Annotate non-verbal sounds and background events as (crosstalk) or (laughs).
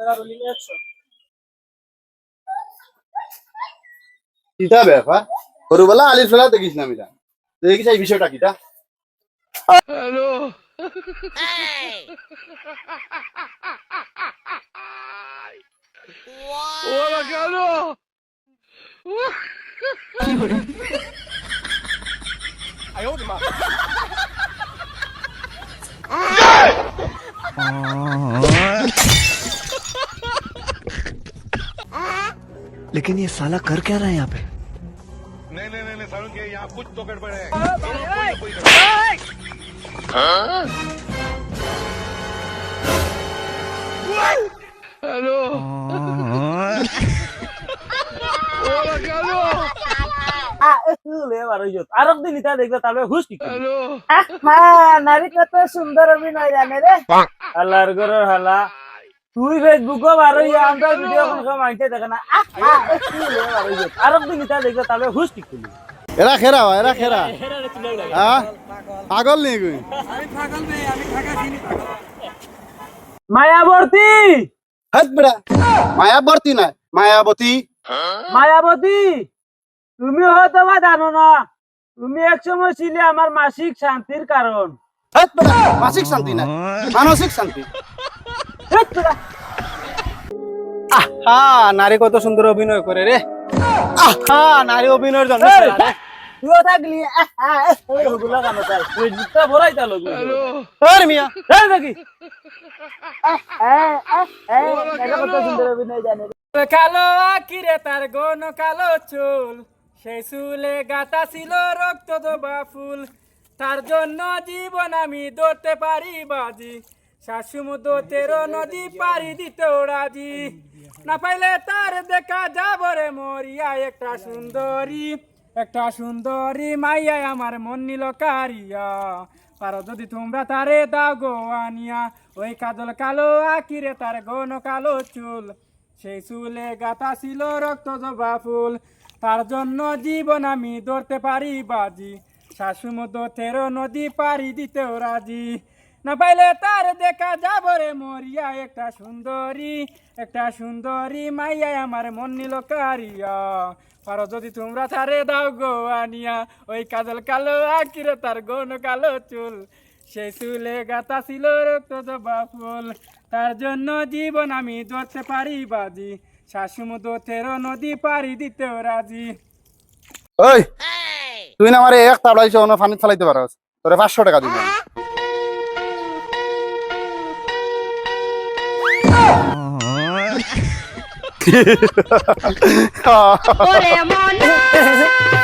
Camera rolling action কিটা ব্যাপার? সরুবেলা আলির ফেলা দেখিস না মিরা দেখিস এই বিষয়টা কিটা? लेकिन ये साला कर क्या रहा है यहाँ पे नहीं नहीं नहीं नहीं सारुण के यहाँ कुछ तो गड़बड़ है कोई ना कोई गड़बड़ এবার ওই আর একদিন ইতা দেখবে তাহলে হুশ কি হ্যাঁ নারী কত সুন্দর অভিনয় জানে রে হালার গরের হালা তুই ফেসবুকও বারো আমরা ভিডিও কোন মাইতে দেখে না। আর একদিন ইতা দেখবে তাহলে হুশ কি করলি? এরা খেরা এরা খেরা। হ্যাঁ পাগল নেই কই? মায়াবর্তী হাত বেড়া। মায়াবর্তী না মায়াবতী। মায়াবতী! তুমি হয়তো বা জানো না তুমি এক সময় ছিলে আমার মাসিক শান্তির কারণ। মানসিক শান্তি না মানসিক শান্তি। আহা নারী কত সুন্দর অভিনয় করে রে আহা নারী অভিনয়ের জন্য। তুইও থাকলি ওগুলা কেন তাই? ফেসবুকটা ভরাই তাহলে ওর মিয়া এই দেখি কত সুন্দর অভিনয় জানে কালো আকিরে তার গন কালো চুল সেই চুলে গাতা ছিল রক্ত দোবা ফুল তার জন্য জীবন আমি ধরতে পারি বাজি শাশুমুদো তেরো নদী পারি দিতেও রাজি। না পাইলে তার দেখা যাব রে মরিয়া, একটা সুন্দরী একটা সুন্দরী মাইয়া আমার মন নিল কারিয়া। পারো যদি তোমরা তারে দাও গো আনিয়া, ওই কাজল কালো আকিরে তার গন কালো চুল। সেই চুলে গাথা ছিল রক্ত জবা ফুল, তার জন্য জীবন আমি ধরতে পারি বাজি। শাশুমদ তেরো নদী পারি দিতেও রাজি। না পাইলে তার দেখা যাব রে মরিয়া। একটা সুন্দরী একটা সুন্দরী মাইয়া আমার মন নিল কারিয়া। পারো যদি তোমরা তারে দাও গো আনিয়া। ওই কাজল কালো আকিরে তার গন কালো চুল। সেই চুলে গাতা ছিল রক্ত জবা ফুল। তার জন্য জীবন আমি ধরতে পারি বাজি। শাশুমদ তেরো নদী পারি দিতেও রাজি। ওই, তুই না আমার এক তাবলাইছ অন্য ফানি ফেলাইতে পারস তোরে পাঁচশো টাকা দিবি (laughs) মনা (laughs)